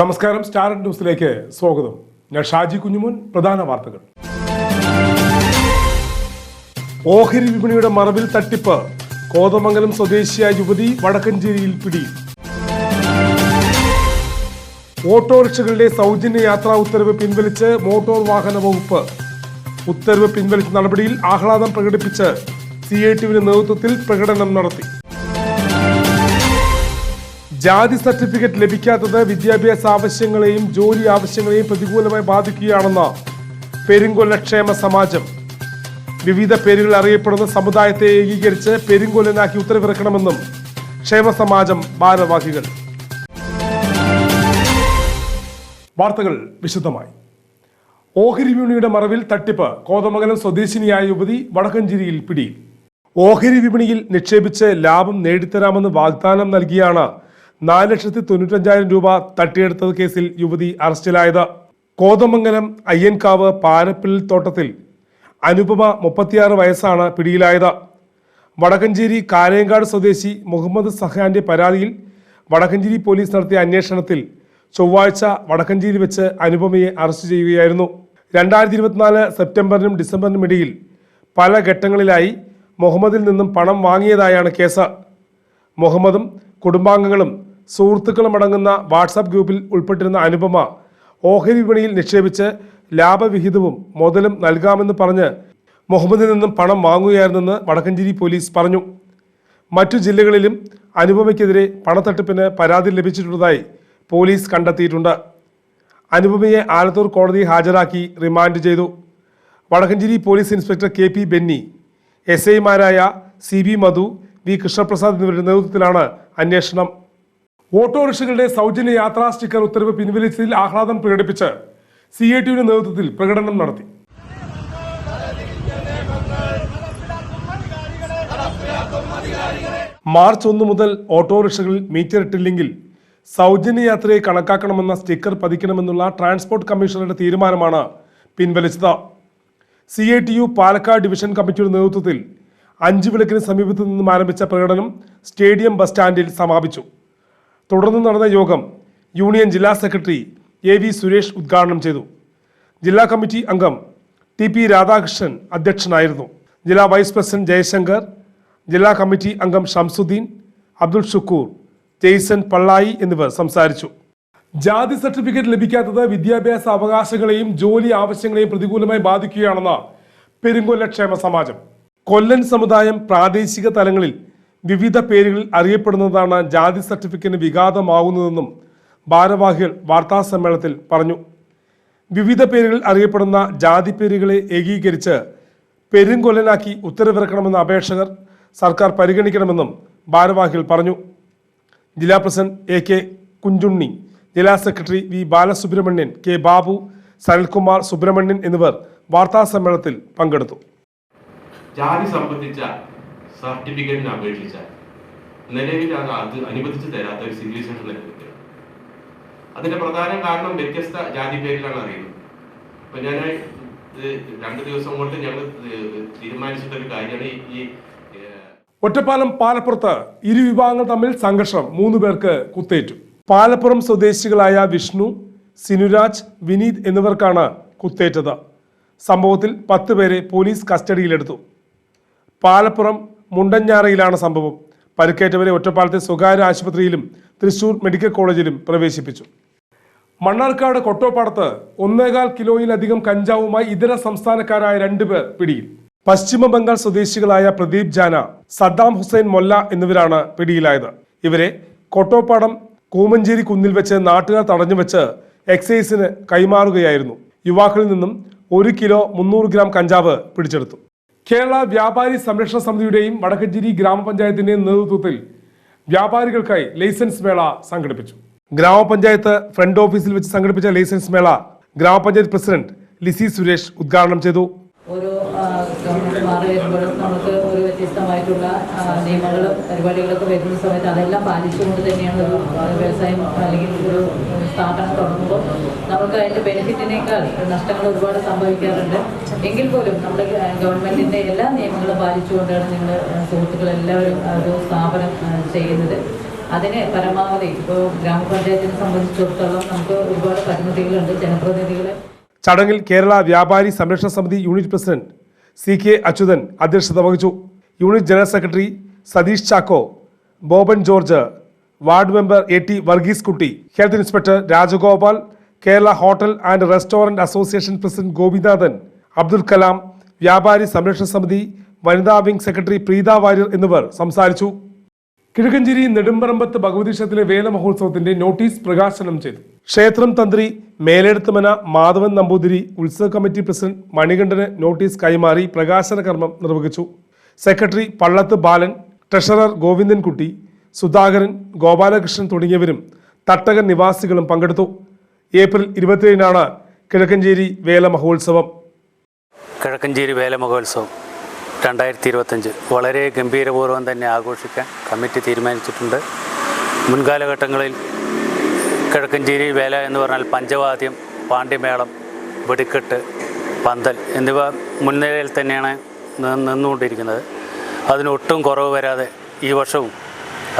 നമസ്കാരം സ്റ്റാർ ന്യൂസിലേക്ക് സ്വാഗതം. ഞാൻ ഷാജി കുഞ്ഞുമോൻ പ്രധാന വാർത്തകൾ. ഓഹരി വിപണിയുടെ മറവിൽ തട്ടിപ്പ്. കോതമംഗലം സ്വദേശിയായ യുവതി വടക്കഞ്ചേരിയിൽ പിടി. ഓട്ടോറിക്ഷകളുടെ സൗജന്യ യാത്രാ ഉത്തരവ് പിൻവലിച്ച് മോട്ടോർ വാഹന വകുപ്പ്. ഉത്തരവ് പിൻവലിച്ച നടപടിയിൽ ആഹ്ലാദം പ്രകടിപ്പിച്ച് സി ഐ ടിവിന്റെ നേതൃത്വത്തിൽ പ്രകടനം നടത്തി. ജാതി സർട്ടിഫിക്കറ്റ് ലഭിക്കാത്തത് വിദ്യാഭ്യാസ ആവശ്യങ്ങളെയും ജോലി ആവശ്യങ്ങളെയും പ്രതികൂലമായി ബാധിക്കുകയാണെന്ന് പെരുങ്കൊല്ല ക്ഷേമ സമാജം. വിവിധ പേരുകൾ അറിയപ്പെടുന്ന സമുദായത്തെ ഏകീകരിച്ച് പെരുങ്കൊല്ലനാക്കി ഉത്തരവിറക്കണമെന്നും ക്ഷേമ സമാജം ഭാരവാഹികൾ. വാർത്തകൾ വിശദമായി. ഓഹരി വിപണിയുടെ മറവിൽ തട്ടിപ്പ് കോതമംഗലം സ്വദേശിനിയായ യുവതി വടക്കഞ്ചേരിയിൽ പിടിയിൽ. ഓഹരി വിപണിയിൽ നിക്ഷേപിച്ച് ലാഭം നേടിത്തരാമെന്ന് വാഗ്ദാനം നൽകിയാണ് നാല് ലക്ഷത്തി തൊണ്ണൂറ്റഞ്ചായിരം രൂപ തട്ടിയെടുത്തത് കേസിൽ യുവതി അറസ്റ്റിലായത്. കോതമംഗലം അയ്യൻകാവ് പാരപ്പിൽ തോട്ടത്തിൽ അനുപമ മുപ്പത്തിയാറ് വയസ്സാണ് പിടിയിലായത്. വടക്കഞ്ചേരി കാരയങ്കാട് സ്വദേശി മുഹമ്മദ് സഹാന്റെ പരാതിയിൽ വടക്കഞ്ചേരി പോലീസ് നടത്തിയ അന്വേഷണത്തിൽ ചൊവ്വാഴ്ച വടക്കഞ്ചേരി വെച്ച് അനുപമയെ അറസ്റ്റ് ചെയ്യുകയായിരുന്നു. രണ്ടായിരത്തി ഇരുപത്തിനാല് സെപ്റ്റംബറിനും ഡിസംബറിനും ഇടയിൽ പല ഘട്ടങ്ങളിലായി മുഹമ്മദിൽ നിന്നും പണം വാങ്ങിയതായാണ് കേസ്. മുഹമ്മദും കുടുംബാംഗങ്ങളും സുഹൃത്തുക്കളും അടങ്ങുന്ന വാട്സാപ്പ് ഗ്രൂപ്പിൽ ഉൾപ്പെട്ടിരുന്ന അനുപമ ഓഹരി വിപണിയിൽ നിക്ഷേപിച്ച് ലാഭവിഹിതവും മുതലും നൽകാമെന്ന് പറഞ്ഞ് മുഹമ്മദിൽ നിന്നും പണം വാങ്ങുകയായിരുന്നെന്ന് വടക്കഞ്ചേരി പോലീസ് പറഞ്ഞു. മറ്റു ജില്ലകളിലും അനുപമയ്ക്കെതിരെ പണത്തട്ടിപ്പിന് പരാതി ലഭിച്ചിട്ടുള്ളതായി പോലീസ് കണ്ടെത്തിയിട്ടുണ്ട്. അനുപമയെ ആലത്തൂർ കോടതിയിൽ ഹാജരാക്കി റിമാൻഡ് ചെയ്തു. Vadakkencherry police inspector K P Benny S ഐമാരായ C B Madhu V Krishnaprasad എന്നിവരുടെ നേതൃത്വത്തിലാണ് അന്വേഷണം. ഓട്ടോറിക്ഷകളുടെ സൗജന്യ യാത്രാ സ്റ്റിക്കർ ഉത്തരവ് പിൻവലിച്ചതിൽ ആഹ്ലാദം പ്രകടിപ്പിച്ച് സി ഐ ടിയുടെ നേതൃത്വത്തിൽ പ്രകടനം നടത്തി. മാർച്ച് ഒന്ന് മുതൽ ഓട്ടോറിക്ഷകളിൽ മീറ്റർ ഇട്ടില്ലെങ്കിൽ സൗജന്യ യാത്രയെ കണക്കാക്കണമെന്ന സ്റ്റിക്കർ പതിക്കണമെന്നുള്ള ട്രാൻസ്പോർട്ട് കമ്മീഷണറുടെ തീരുമാനമാണ് പിൻവലിച്ചത്. C I T U Palakkad division കമ്മിറ്റിയുടെ നേതൃത്വത്തിൽ അഞ്ചു വിളക്കിന് സമീപത്തു നിന്നും ആരംഭിച്ച പ്രകടനം സ്റ്റേഡിയം ബസ് സ്റ്റാൻഡിൽ സമാപിച്ചു. തുടർന്ന് നടന്ന യോഗം യൂണിയൻ ജില്ലാ സെക്രട്ടറി എ വി സുരേഷ് ഉദ്ഘാടനം ചെയ്തു. ജില്ലാ കമ്മിറ്റി അംഗം ടി പി രാധാകൃഷ്ണൻ അധ്യക്ഷനായിരുന്നു. ജില്ലാ വൈസ് പ്രസിഡന്റ് ജയശങ്കർ ജില്ലാ കമ്മിറ്റി അംഗം ഷംസുദ്ദീൻ അബ്ദുൾ ഷുക്കൂർ ജെയ്സൺ പള്ളായി എന്നിവർ സംസാരിച്ചു. ജാതി സർട്ടിഫിക്കറ്റ് ലഭിക്കാത്തത് വിദ്യാഭ്യാസ അവകാശങ്ങളെയും ജോലി ആവശ്യങ്ങളെയും പ്രതികൂലമായി ബാധിക്കുകയാണെന്ന് പെരുങ്കൊല്ല ക്ഷേമ സമാജം. കൊല്ലൻ സമുദായം പ്രാദേശിക തലങ്ങളിൽ വിവിധ പേരുകളിൽ അറിയപ്പെടുന്നതാണ് ജാതി സർട്ടിഫിക്കറ്റിന് വിഘാതമാകുന്നതെന്നും ഭാരവാഹികൾ വാർത്താസമ്മേളനത്തിൽ പറഞ്ഞു. വിവിധ പേരുകളിൽ അറിയപ്പെടുന്ന ജാതി പേരുകളെ ഏകീകരിച്ച് പെരുങ്കൊല്ലനാക്കി ഉത്തരവിറക്കണമെന്ന അപേക്ഷകർ സർക്കാർ പരിഗണിക്കണമെന്നും ഭാരവാഹികൾ പറഞ്ഞു. ജില്ലാ പ്രസിഡന്റ് എ കെ കുഞ്ചുണ്ണി ജില്ലാ secretary V Balasubramanian K Babu Sanalkumar Subramanian എന്നിവർ വാർത്താസമ്മേളനത്തിൽ പങ്കെടുത്തു. ജാതി സംബന്ധിച്ച സർട്ടിഫിക്കറ്റിന് അപേക്ഷിച്ചാൽ. നിലവിൽ അത് അത് അനുവദിച്ചു തരാത്ത ഒരു സിവിലൈസേഷൻ നിലനിൽക്കുകയാണ് അതിന്റെ പ്രധാന കാരണം വ്യത്യസ്ത ജാതി പേരിലാണ് അറിയുന്നത്. അപ്പൊ ഞാൻ രണ്ട് ദിവസം കൊണ്ട് ഞങ്ങൾ തീരുമാനിച്ചിട്ട ഒരു കാര്യമാണ് ഈ ഒറ്റപ്പാലം പാലപ്പുറത്ത് ഇരു വിഭാഗങ്ങൾ തമ്മിൽ സംഘർഷം മൂന്ന് പേർക്ക് കുത്തേറ്റു. പാലപ്പുറം സ്വദേശികളായ വിഷ്ണു സിനുരാജ് വിനീത് എന്നിവർക്കാണ് കുത്തേറ്റത്. സംഭവത്തിൽ പത്ത് പേരെ പോലീസ് കസ്റ്റഡിയിലെടുത്തു. പാലപ്പുറം മുണ്ടഞ്ഞാറയിലാണ് സംഭവം. പരിക്കേറ്റവരെ ഒറ്റപ്പാലത്തെ സ്വകാര്യ ആശുപത്രിയിലും തൃശൂർ മെഡിക്കൽ കോളേജിലും പ്രവേശിപ്പിച്ചു. മണ്ണാർക്കാട് കൊട്ടോപ്പാടത്ത് ഒന്നേകാൽ കിലോയിലധികം കഞ്ചാവുമായി ഇതര സംസ്ഥാനക്കാരായ രണ്ടുപേർ പിടിയിൽ. പശ്ചിമ ബംഗാൾ സ്വദേശികളായ പ്രദീപ് ജാന സദ്ദാം ഹുസൈൻ മൊല്ല എന്നിവരാണ് പിടിയിലായത്. ഇവരെ കൊട്ടോപ്പാടം കൂമഞ്ചേരി കുന്നിൽ വെച്ച് നാട്ടുകാർ തടഞ്ഞു വെച്ച് എക്സൈസിന് കൈമാറുകയായിരുന്നു. യുവാക്കളിൽ നിന്നും ഒരു കിലോ മുന്നൂറ് ഗ്രാം കഞ്ചാവ് പിടിച്ചെടുത്തു. കേരള വ്യാപാരി സംരക്ഷണ സമിതിയുടെയും വടക്കഞ്ചേരി ഗ്രാമപഞ്ചായത്തിന്റെയും നേതൃത്വത്തിൽ വ്യാപാരികൾക്കായി ലൈസൻസ് മേള സംഘടിപ്പിച്ചു. ഗ്രാമപഞ്ചായത്ത് ഫ്രണ്ട് ഓഫീസിൽ വെച്ച് സംഘടിപ്പിച്ച ലൈസൻസ് മേള ഗ്രാമപഞ്ചായത്ത് പ്രസിഡന്റ് ലിസി സുരേഷ് ഉദ്ഘാടനം ചെയ്തു. ഓരോ മാറി വരുമ്പോഴും നമുക്ക് ഒരു വ്യത്യസ്തമായിട്ടുള്ള നിയമങ്ങളും പരിപാടികളൊക്കെ വരുന്ന സമയത്ത് അതെല്ലാം പാലിച്ചുകൊണ്ട് തന്നെയാണ് ഒരു വ്യവസായം അല്ലെങ്കിൽ ഒരു സ്ഥാപനം തുടങ്ങുമ്പോൾ നമുക്ക് അതിന്റെ ബെനിഫിറ്റിനേക്കാൾ നഷ്ടങ്ങൾ ഒരുപാട് സംഭവിക്കാറുണ്ട്. എങ്കിൽ പോലും നമ്മുടെ ഗവൺമെന്റിന്റെ എല്ലാ നിയമങ്ങളും പാലിച്ചുകൊണ്ടാണ് നിങ്ങൾ സുഹൃത്തുക്കളെല്ലാവരും ഒരു സ്ഥാപനം ചെയ്യുന്നത്. അതിന് പരമാവധി ഇപ്പോൾ ഗ്രാമപഞ്ചായത്തിനെ സംബന്ധിച്ചിടത്തോളം നമുക്ക് ഒരുപാട് പരിമിതികളുണ്ട് ജനപ്രതിനിധികൾ ചടങ്ങിൽ Kerala Vyapari Samrakshana Samiti unit president C K Achuthan അധ്യക്ഷത വഹിച്ചു. Unit general secretary Satheesh Chacko Boban George ward member A T Varghese Kutty health inspector Rajagopal Kerala hotel and restaurant association president Gopinathan Abdul Kalam Vyapari Samrakshana Samiti വനിതാ wing secretary Preetha Warrier എന്നിവർ സംസാരിച്ചു. കിഴക്കഞ്ചേരി നെടുമ്പറമ്പത്ത് ഭഗവതി ക്ഷേത്രത്തിലെ വേല മഹോത്സവത്തിന്റെ notice പ്രകാശനം ചെയ്തു. ക്ഷേത്രം തന്ത്രി മേലെടുത്തുമന മാധവൻ നമ്പൂതിരി ഉത്സവ കമ്മിറ്റി പ്രസിഡന്റ് മണികണ്ഠന് നോട്ടീസ് കൈമാറി പ്രകാശന കർമ്മം നിർവഹിച്ചു. സെക്രട്ടറി പള്ളത്ത് ബാലൻ ട്രഷറർ ഗോവിന്ദൻകുട്ടി സുധാകരൻ ഗോപാലകൃഷ്ണൻ തുടങ്ങിയവരും തട്ടകൻ നിവാസികളും പങ്കെടുത്തു. ഏപ്രിൽ ഇരുപത്തിയേഴിനാണ് കിഴക്കഞ്ചേരി വേല മഹോത്സവം. കിഴക്കഞ്ചേരി വേല മഹോത്സവം രണ്ടായിരത്തി ഇരുപത്തഞ്ച് വളരെ ഗംഭീരപൂർവം തന്നെ ആഘോഷിക്കാൻ കമ്മിറ്റി തീരുമാനിച്ചിട്ടുണ്ട്. മുൻകാലഘട്ടങ്ങളിൽ കിഴക്കഞ്ചേരി വേല എന്ന് പറഞ്ഞാൽ പഞ്ചവാദ്യം പാണ്ഡ്യമേളം വെടിക്കെട്ട് പന്തൽ എന്നിവ മുൻനിരയിൽ തന്നെയാണ് നിന്നുകൊണ്ടിരിക്കുന്നത്. അതിനൊട്ടും കുറവ് വരാതെ ഈ വർഷവും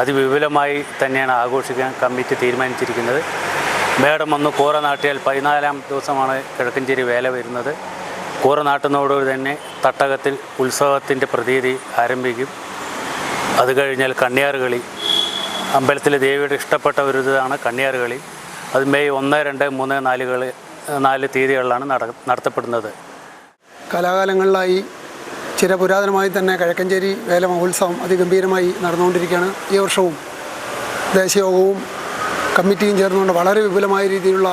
അതിവിപുലമായി തന്നെയാണ് ആഘോഷിക്കാൻ കമ്മിറ്റി തീരുമാനിച്ചിരിക്കുന്നത്. മേടം ഒന്ന് കൂറ നാട്ടിയാൽ പതിനാലാം ദിവസമാണ് കിഴക്കഞ്ചേരി വേല വരുന്നത്. കൂറ നാട്ടുന്നതോടുകൂടി തന്നെ തട്ടകത്തിൽ ഉത്സവത്തിന്റെ പ്രതീതി ആരംഭിക്കും. അത് കഴിഞ്ഞാൽ കണ്ണിയാറുകളി അമ്പലത്തിലെ ദേവിയുടെ ഇഷ്ടപ്പെട്ട ഒരു ഇതാണ് കണ്ണിയാർ കളി അത് മെയ് ഒന്ന് രണ്ട് മൂന്ന് നാല് കളി നാല് തീയതികളിലാണ് നട നടത്തപ്പെടുന്നത്. കലാകാലങ്ങളിലായി ചിരപുരാതനമായി തന്നെ കിഴക്കഞ്ചേരി വേല മഹോത്സവം അതിഗംഭീരമായി നടന്നുകൊണ്ടിരിക്കുകയാണ് ഈ വർഷവും. ദേശയോഗവും കമ്മിറ്റിയും ചേർന്നുകൊണ്ട് വളരെ വിപുലമായ രീതിയിലുള്ള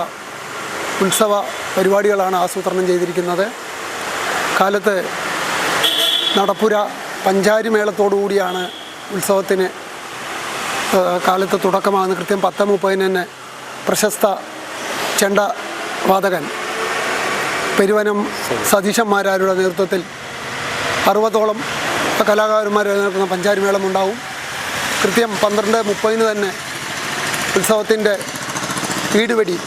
ഉത്സവ പരിപാടികളാണ് ആസൂത്രണം ചെയ്തിരിക്കുന്നത്. കാലത്ത് നടപ്പുര പഞ്ചാരി മേളത്തോടുകൂടിയാണ് ഉത്സവത്തിന് ആ, കാലത്ത് തുടക്കമാകുന്ന കൃത്യം പത്ത് മുപ്പതിന് തന്നെ പ്രശസ്ത ചെണ്ട വാദകൻ പെരുവനം സതീശന്മാരാരുടെ നേതൃത്വത്തിൽ അറുപതോളം കലാകാരന്മാരെ നിൽക്കുന്ന പഞ്ചാരിമേളം ഉണ്ടാവും. കൃത്യം പന്ത്രണ്ട് മുപ്പതിന് തന്നെ ഉത്സവത്തിന്റെ ഈടുവെടി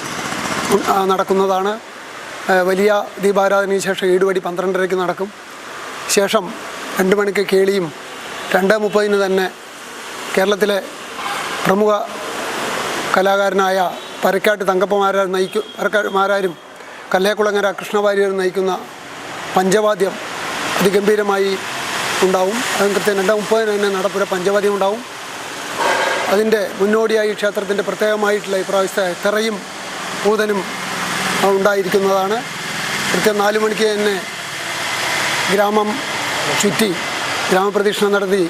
നടക്കുന്നതാണ്. വലിയ ദീപാരാധനയ്ക്ക് ശേഷം ഈടുപടി പന്ത്രണ്ടരയ്ക്ക് നടക്കും. ശേഷം രണ്ട് മണിക്ക് കേളിയും രണ്ട് മുപ്പതിന് തന്നെ കേരളത്തിലെ പ്രമുഖ കലാകാരനായ പരക്കാട്ട് തങ്കപ്പമാരാർ നയിക്കു പരക്കാട്ടുമാരാരും കല്ലേക്കുളങ്ങര കൃഷ്ണവാര്യർ നയിക്കുന്ന പഞ്ചവാദ്യം അതിഗംഭീരമായി ഉണ്ടാവും. അതും കൃത്യം രണ്ട് മുപ്പതിന് തന്നെ നടപ്പുര പഞ്ചവാദ്യം ഉണ്ടാവും. അതിന്റെ മുന്നോടിയായി ക്ഷേത്രത്തിന്റെ പ്രത്യേകമായിട്ടുള്ള ഇപ്രാവശ്യത്തെ തിറയും പൂതനും ഉണ്ടായിരിക്കുന്നതാണ്. കൃത്യം നാല് മണിക്ക് തന്നെ ഗ്രാമം ചുറ്റി ഗ്രാമപ്രദക്ഷിണം നടത്തി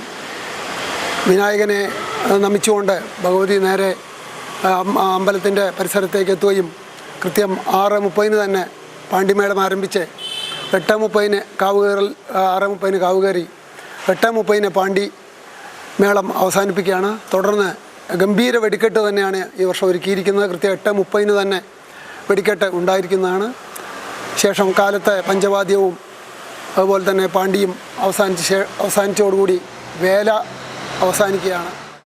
വിനായകനെ നമിച്ചുകൊണ്ട് ഭഗവതി നേരെ അമ്പലത്തിന്റെ പരിസരത്തേക്ക് എത്തുകയും കൃത്യം ആറ് മുപ്പതിന് തന്നെ പാണ്ഡിമേളം ആരംഭിച്ച് എട്ട് മുപ്പതിന് കാവുകയറൽ കയറൽ ആറ് മുപ്പതിന് കാവുകയറി എട്ട് മുപ്പതിന് പാണ്ടി മേളം അവസാനിപ്പിക്കുകയാണ്. തുടർന്ന് ഗംഭീര വെടിക്കെട്ട് തന്നെയാണ് ഈ വർഷം ഒരുക്കിയിരിക്കുന്നത്. കൃത്യം എട്ട് മുപ്പതിന് തന്നെ വെടിക്കെട്ട് ഉണ്ടായിരിക്കുന്നതാണ്. ശേഷം കാലത്തെ പഞ്ചവാദ്യവും അതുപോലെ തന്നെ പാണ്ഡിയും അവസാനിച്ച് അവസാനിച്ചതോടുകൂടി വേല അവസാനിക്കുകയാണ്.